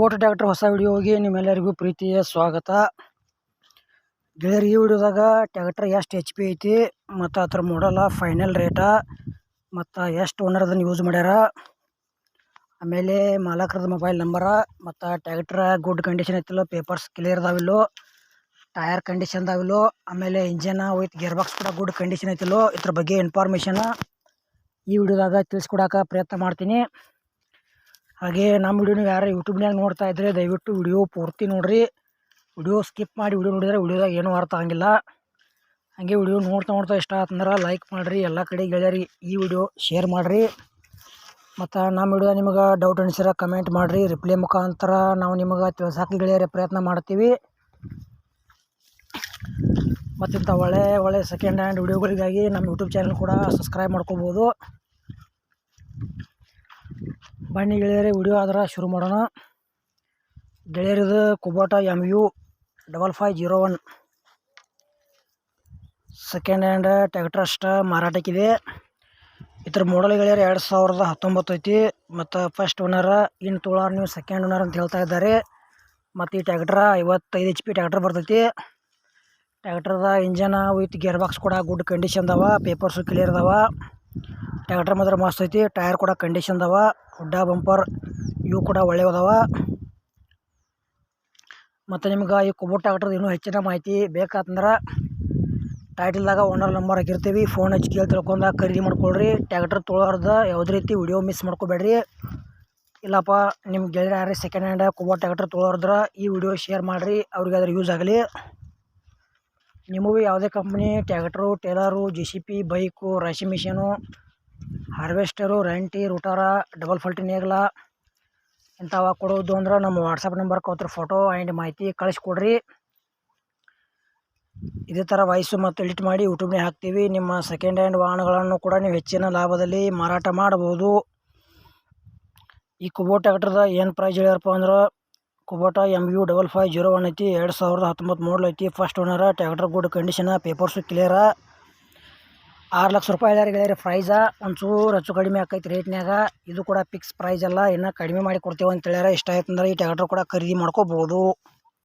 ಕುಬೋಟ tractor ಹೊಸ ವಿಡಿಯೋಗೆ ನಿಮ್ಮೆಲ್ಲರಿಗೂ ಪ್ರೀತಿಯ ಸ್ವಾಗತ. ಗೆಳೆಯರು ಈ ವಿಡಿಯೋದಾಗ ಟ್ಯಾಕ್ಟ್ರ್ ಎಷ್ಟು ಎಚ್ ಪಿ ಐತಿ, ಮತ್ತು ಅದ್ರ ಮೋಡಲ್ಲ ಫೈನಲ್ ರೇಟ ಮತ್ತು ಎಷ್ಟು ಓನರ್ ಅದನ್ನು ಯೂಸ್ ಮಾಡ್ಯಾರ. ಆಮೇಲೆ ಮಾಲಕರದ ಮೊಬೈಲ್ ನಂಬರ ಮತ್ತು ಟ್ಯಾಕ್ಟ್ರ ಗುಡ್ ಕಂಡೀಷನ್ ಐತಿಲ್ಲೋ ಪೇಪರ್ಸ್ ಕ್ಲಿಯರ್ ಅದಾವಿಲ್ಲೋ ಟಯರ್ ಕಂಡೀಷನ್ ಅದಾವಿಲ್ಲೋ, ಆಮೇಲೆ ಇಂಜನ್ ವಿತ್ ಗೇರ್ ಬಾಕ್ಸ್ ಕೂಡ ಗುಡ್ ಕಂಡೀಷನ್ ಐತಿಲ್ಲೋ, ಇದ್ರ ಬಗ್ಗೆ ಇನ್ಫಾರ್ಮೇಷನ್ ಈ ವಿಡಿಯೋದಾಗ ತಿಳಿಸ್ಕೊಡಕ್ಕೆ ಪ್ರಯತ್ನ ಮಾಡ್ತೀನಿ. ಹಾಗೆ ನಮ್ಮ ವಿಡಿಯೋನ ಯಾರು ಯೂಟ್ಯೂಬ್ನಾಗ ನೋಡ್ತಾ ಇದ್ದರೆ ದಯವಿಟ್ಟು ವಿಡಿಯೋ ಪೂರ್ತಿ ನೋಡಿರಿ. ವಿಡಿಯೋ ಸ್ಕಿಪ್ ಮಾಡಿ ವಿಡಿಯೋ ನೋಡಿದರೆ ವಿಡಿಯೋದಾಗ ಏನೂ ಅರ್ಥ ಆಗಿಲ್ಲ ಹಾಗೆ ವಿಡಿಯೋ ನೋಡ್ತಾ ನೋಡ್ತಾ ಇಷ್ಟ ಆತಂದ್ರೆ ಲೈಕ್ ಮಾಡಿರಿ, ಎಲ್ಲ ಕಡೆ ಗೆಳೆಯರಿ ಈ ವಿಡಿಯೋ ಶೇರ್ ಮಾಡಿರಿ. ಮತ್ತು ನಮ್ಮ ವಿಡಿಯೋ ನಿಮಗೆ ಡೌಟ್ ಅನಿಸಿರ ಕಮೆಂಟ್ ಮಾಡಿರಿ. ರಿಪ್ಲೈ ಮುಖಾಂತರ ನಾವು ನಿಮಗೆ ತಿಳ್ಸಾಕೆ ಗೆಳೆಯರಿ ಪ್ರಯತ್ನ ಮಾಡ್ತೀವಿ. ಮತ್ತಿಂಥ ಒಳ್ಳೆ ಒಳ್ಳೆ ಸೆಕೆಂಡ್ ಹ್ಯಾಂಡ್ ವಿಡಿಯೋಗಳಿಗಾಗಿ ನಮ್ಮ ಯೂಟ್ಯೂಬ್ ಚಾನಲ್ ಕೂಡ ಸಬ್ಸ್ಕ್ರೈಬ್ ಮಾಡ್ಕೋಬೋದು. ಬನ್ನಿ ಗೆಳೆಯರೇ, ವಿಡಿಯೋ ಆದ್ರೆ ಶುರು ಮಾಡೋಣ. ಗೆಳೆಯರಿದು Kubota M U double five zero one second hand tractor ಅಷ್ಟ ಮಾರಾಟಕ್ಕಿದೆ. ಇದ್ರ ಮಾಡಲ್ ಗೆಳೆಯರು, ಎರಡು ಸಾವಿರದ ಹತ್ತೊಂಬತ್ತು ಐತಿ. ಮತ್ತು ಫಸ್ಟ್ ಓನರ ಇನ್ನು ತೊಳಾರ ನೀವು ಸೆಕೆಂಡ್ ಓನರ್ ಅಂತ ಹೇಳ್ತಾ ಇದ್ದಾರೆ. ಮತ್ತು ಈ ಟ್ಯಾಕ್ಟ್ರ ಐವತ್ತೈದು ಎಚ್ ಪಿ ಟ್ಯಾಕ್ಟರ್ ಬರ್ತೈತಿ. ಟ್ಯಾಕ್ಟ್ರದ ಇಂಜನ ವಿತ್ ಗೇರ್ ಬಾಕ್ಸ್ ಕೂಡ ಗುಡ್ ಕಂಡೀಷನ್ ಅದಾವ ಪೇಪರ್ಸು ಕ್ಲಿಯರ್ ಅದಾವ ಟ್ಯಾಕ್ಟರ್ ಮಾತ್ರ ಮಸ್ತ್ ಐತಿ. ಟೈರ್ ಕೂಡ ಕಂಡೀಷನ್ ಅದಾವ ಹುಡ್ಡ ಬಂಪರ್. ಇವು ಕೂಡ ಒಳ್ಳೆಯ ಅದಾವ. ಮತ್ತು ನಿಮ್ಗೆ ಈ ಕುಬೋಟ್ ಟ್ಯಾಕ್ಟರ್ದು ಇನ್ನೂ ಹೆಚ್ಚಿನ ಮಾಹಿತಿ ಬೇಕಾತಂದ್ರೆ ಟೈಟಲ್ದಾಗ ಓನರ್ ನಂಬರ್ ಹಾಕಿರ್ತೀವಿ. ಫೋನ್ ಹಚ್ಚಿ ಕೇಳಿ ತಿಳ್ಕೊಂಡಾಗ ಖರೀದಿ ಮಾಡ್ಕೊಳ್ರಿ. ಟ್ಯಾಕ್ಟರ್ ತೊಳೋರ್ದು ಯಾವುದೇ ರೀತಿ ವಿಡಿಯೋ ಮಿಸ್ ಮಾಡ್ಕೋಬೇಡ್ರಿ. ಇಲ್ಲಪ್ಪ ನಿಮ್ಮ ಗೆಳೆಯರು ಯಾರೇ ಸೆಕೆಂಡ್ ಹ್ಯಾಂಡ್ ಕುಬೋ ಟ್ಯಾಕ್ಟರ್ ತೊಳೋರ್ದ್ರೆ ಈ ವಿಡಿಯೋ ಶೇರ್ ಮಾಡಿರಿ. ಅವ್ರಿಗೆ ಅದ್ರ ಯೂಸ್ ಆಗಲಿ. ನಿಮಗೂ ಯಾವುದೇ company tractor trailer J C B bike ರಾಶಿ ಮಿಷಿನು ಹಾರ್ವೆಸ್ಟರು, ರೆಂಟಿ, ರೂಟಾರ, ಡಬಲ್ ಫಲ್ಟಿ ನೇಗಿಲ ಇಂಥವ ಕೊಡೋದು ಅಂದ್ರೆ ನಮ್ಮ ವಾಟ್ಸಪ್ ನಂಬರ್ ಅವತ್ರ ಫೋಟೋ ಆ್ಯಂಡ್ ಮಾಹಿತಿ ಕಳಿಸ್ಕೊಡ್ರಿ. ಇದೇ ಥರ ವಾಯ್ಸು ಮತ್ತು ಎಡಿಟ್ ಮಾಡಿ ಯೂಟ್ಯೂಬ್ನೇ ಹಾಕ್ತೀವಿ. ನಿಮ್ಮ ಸೆಕೆಂಡ್ ಹ್ಯಾಂಡ್ ವಾಹನಗಳನ್ನು ಕೂಡ ನೀವು ಹೆಚ್ಚಿನ ಲಾಭದಲ್ಲಿ ಮಾರಾಟ ಮಾಡ್ಬೋದು. ಈ ಕುಬೋಟ ಟ್ಯಾಕ್ಟ್ರದ ಏನು ಪ್ರೈಸ್ ಹೇಳ್ಯಾರಪ್ಪ ಅಂದ್ರೆ Kubota M U double five zero one ಐತಿ, ಎರಡು ಸಾವಿರದ ಹತ್ತೊಂಬತ್ತು ಮಾಡಲ್ ಐತಿ. First owner tractor good condition papers clear ಆರು ಲಕ್ಷ ರೂಪಾಯಿ ಹೇಳ್ಯಾರ ಗೆಳೆಯರಿ ಪ್ರೈಸ ಒಂಚೂರು ಹೆಚ್ಚು ಕಡಿಮೆ ಆಕೈತಿ ರೇಟ್ನಾಗ ಇದು ಕೂಡ ಫಿಕ್ಸ್ ಪ್ರೈಸ್ ಅಲ್ಲ ಇನ್ನೂ ಕಡಿಮೆ ಮಾಡಿ ಕೊಡ್ತೇವೆ ಅಂತ ಹೇಳ್ಯಾರ. ಇಷ್ಟ ಆಯ್ತು ಅಂದ್ರೆ ಈ ಟ್ಯಾಕ್ಟ್ರ್ ಕೂಡ ಖರೀದಿ ಮಾಡ್ಕೋಬೋದು.